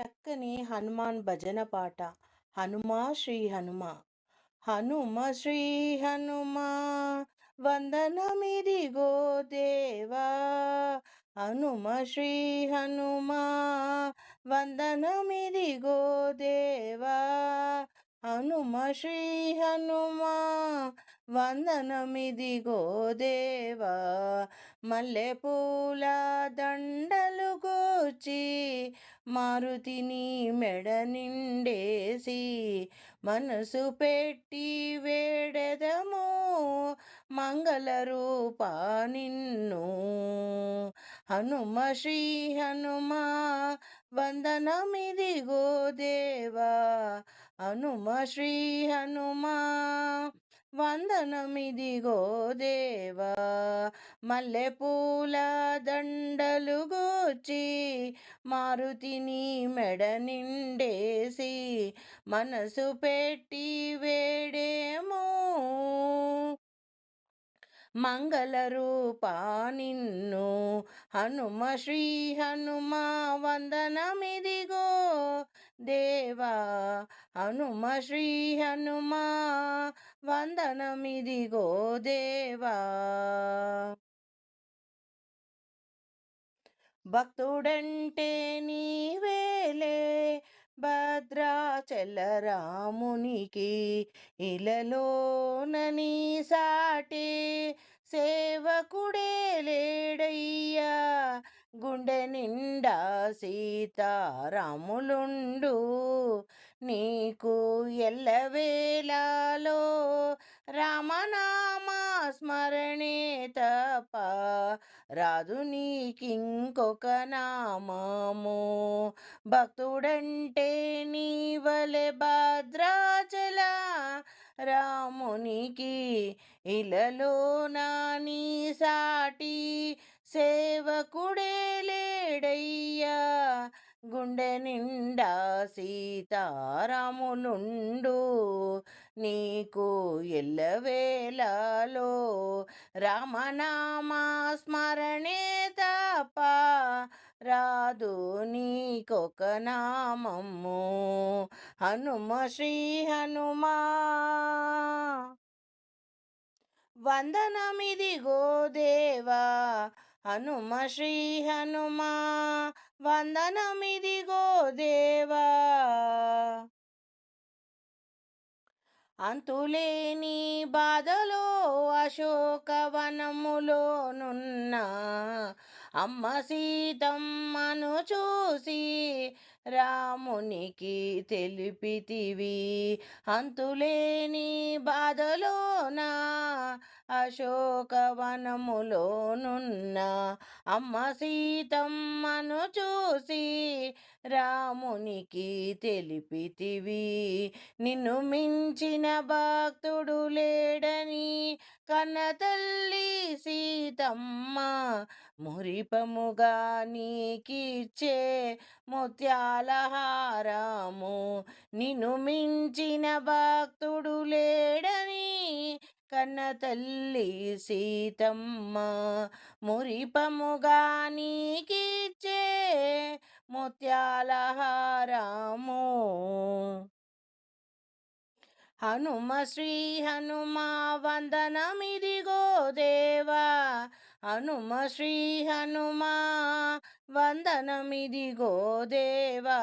చక్కని హనుమాన్ భజన పాట. హనుమా శ్రీ హనుమ. హనుమ శ్రీ హనుమా వందనమిదిగో దేవా. హనుమ శ్రీ హనుమా వందనమిదిగో దేవా. హనుమ శ్రీ హనుమా వందనమిదిగో దేవా మల్లెపూల దండలు గోచి మారుతిని మెడ నిండేసి మనసు పెట్టి వేడెదము మంగళ రూప నిన్ను. హనుమ శ్రీ హనుమా వందనమిదిగో దేవా హనుమ శ్రీ హనుమా. వందనమిదిగో దేవా మల్లెపూల దండలు గూచి మారుతిని మెడ నిండేసి మనసు పెట్టి వేడేమో. మంగళ రూప నిన్ను హనుమ శ్రీ హనుమ వందనమిదిగో దేవా హనుమ శ్రీ హనుమ వందనమిదిగో దేవా. భక్తుడంటే నీవేలే భద్రాచలరామునికి ఇలలోనని సాటి సేవకుడే గుండె నిండా సీతారాములుండు. నీకు ఎల్లవేళలో రామనామా స్మరణే తప రాదు నీకింకొక నామము. భక్తుడంటే నీవలె భద్రాచల రామునికి ఇలలో నీ సాటి సేవకుడే లేడయ్యా. గుండె నిండా సీతారాములుండు. నీకు ఎల్లవేళలో రామనామా స్మరణే తప రాదు నీకొక నామము. హనుమ శ్రీ హనుమా. వందనమిదిగో దేవా హనుమ శ్రీ హనుమా వందనమిదిగో దేవా. అంతులేని బాధలో అశోకవనములోనున్న అమ్మ సీతమ్మను చూసి రామునికి తెలిపితివి. అంతులేని బాధలోన అశోకవనములోనున్న అమ్మ సీతమ్మను చూసి రామునికి తెలిపితివి. నిన్ను మించిన భక్తుడు లేడని కన్న తల్లి సీతమ్మ మురిపముగా నీకిచ్చే ముత్యాలహారము నిన్ను మించిన భక్తుడు లేడని కన్న తల్లి సీతమ్మ. మురిపముగా నీకిచ్చే ముత్యాలహారము. హనుమ శ్రీ హనుమ వందనమిదిగో దేవా హనుమ శ్రీ హనుమా వందనమిదిగో దేవా.